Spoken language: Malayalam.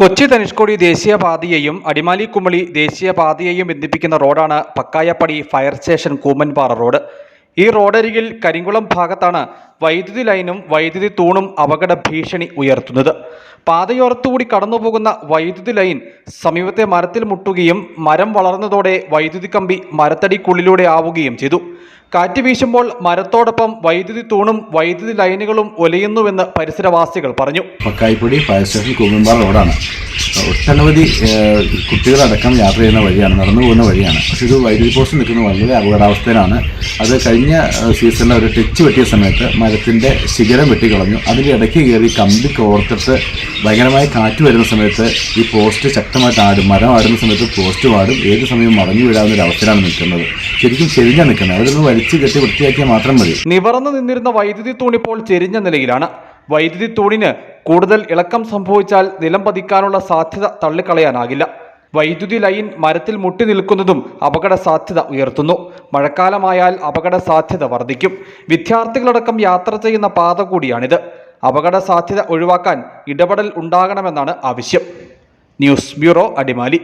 കൊച്ചി ധനുഷ്കോടി ദേശീയപാതയെയും അടിമാലി കുമളി ദേശീയപാതയെയും ബന്ധിപ്പിക്കുന്ന റോഡാണ് Pakkayappadi fire station Koommanpara road. ഈ റോഡരികിൽ കരിങ്കുളം ഭാഗത്താണ് വൈദ്യുതി ലൈനും വൈദ്യുതി തൂണും അപകട ഭീഷണി ഉയർത്തുന്നത്. പാതയോർത്തുകൂടി കടന്നുപോകുന്ന വൈദ്യുതി ലൈൻ സമീപത്തെ മരത്തിൽ മുട്ടുകയും മരം വളർന്നതോടെ വൈദ്യുതി കമ്പി മരത്തടിക്കുള്ളിലൂടെ ആവുകയും ചെയ്തു. കാറ്റ് വീശുമ്പോൾ മരത്തോടൊപ്പം വൈദ്യുതി തൂണും വൈദ്യുതി ലൈനുകളും ഒലയുന്നുവെന്ന് പരിസരവാസികൾ പറഞ്ഞു. പക്കായിപ്പൊടി ഫയർ സ്റ്റേഷൻ കൂമ്പൻപാറ റോഡാണ്. ഒട്ടനവധി കുട്ടികളടക്കം യാത്ര ചെയ്യുന്ന വഴിയാണ് നടന്നു പോകുന്ന വഴിയാണ്. പക്ഷേ ഇത് വൈദ്യുതി പോസ്റ്റ് നിൽക്കുന്ന വളരെ അപകടാവസ്ഥയിലാണ്. അത് കഴിഞ്ഞ സീസണിൽ ഒരു ടച്ച് വെട്ടിയ സമയത്ത് മരത്തിന്റെ ശിഖരം വെട്ടിക്കളഞ്ഞു. അതിന്റെ ഇടയ്ക്ക് കയറി കമ്പി കോർത്തിട്ട് ഭയങ്കരമായി കാറ്റ് വരുന്ന സമയത്ത് ഈ പോസ്റ്റ് ശക്തമായിട്ട് ആടും. മരം ആടുന്ന സമയത്ത് പോസ്റ്റ് ആടും ഏത് സമയവും മറഞ്ഞു വീഴാവുന്ന ഒരു അവസ്ഥയിലാണ് നിൽക്കുന്നത്. ശരിക്കും ചെരിഞ്ഞാണ് നിൽക്കുന്നത്. അവരൊന്ന് വലിച്ചു കെട്ടി വൃത്തിയാക്കിയാൽ മാത്രം മതി. നിവർന്നു നിന്നിരുന്ന വൈദ്യുതി തൂണിപ്പോൾ ചെരിഞ്ഞ നിലയിലാണ്. വൈദ്യുതി തൂണിന് കൂടുതൽ ഇളക്കം സംഭവിച്ചാൽ നിലം പതിക്കാനുള്ള സാധ്യത തള്ളിക്കളയാനാകില്ല. വൈദ്യുതി ലൈൻ മരത്തിൽ മുട്ടി നിൽക്കുന്നതും അപകട സാധ്യത ഉയർത്തുന്നു. മഴക്കാലമായാൽ അപകട സാധ്യത വർദ്ധിക്കും. വിദ്യാർത്ഥികളടക്കം യാത്ര ചെയ്യുന്ന പാത കൂടിയാണിത്. അപകട സാധ്യത ഒഴിവാക്കാൻ ഇടപെടൽ ഉണ്ടാകണമെന്നാണ് ആവശ്യം. News bureau Adimali.